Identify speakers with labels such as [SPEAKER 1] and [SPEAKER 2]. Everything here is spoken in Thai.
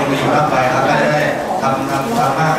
[SPEAKER 1] ลงไปอยู่ร่างกายค
[SPEAKER 2] รับก็ได้ทำทำทำมา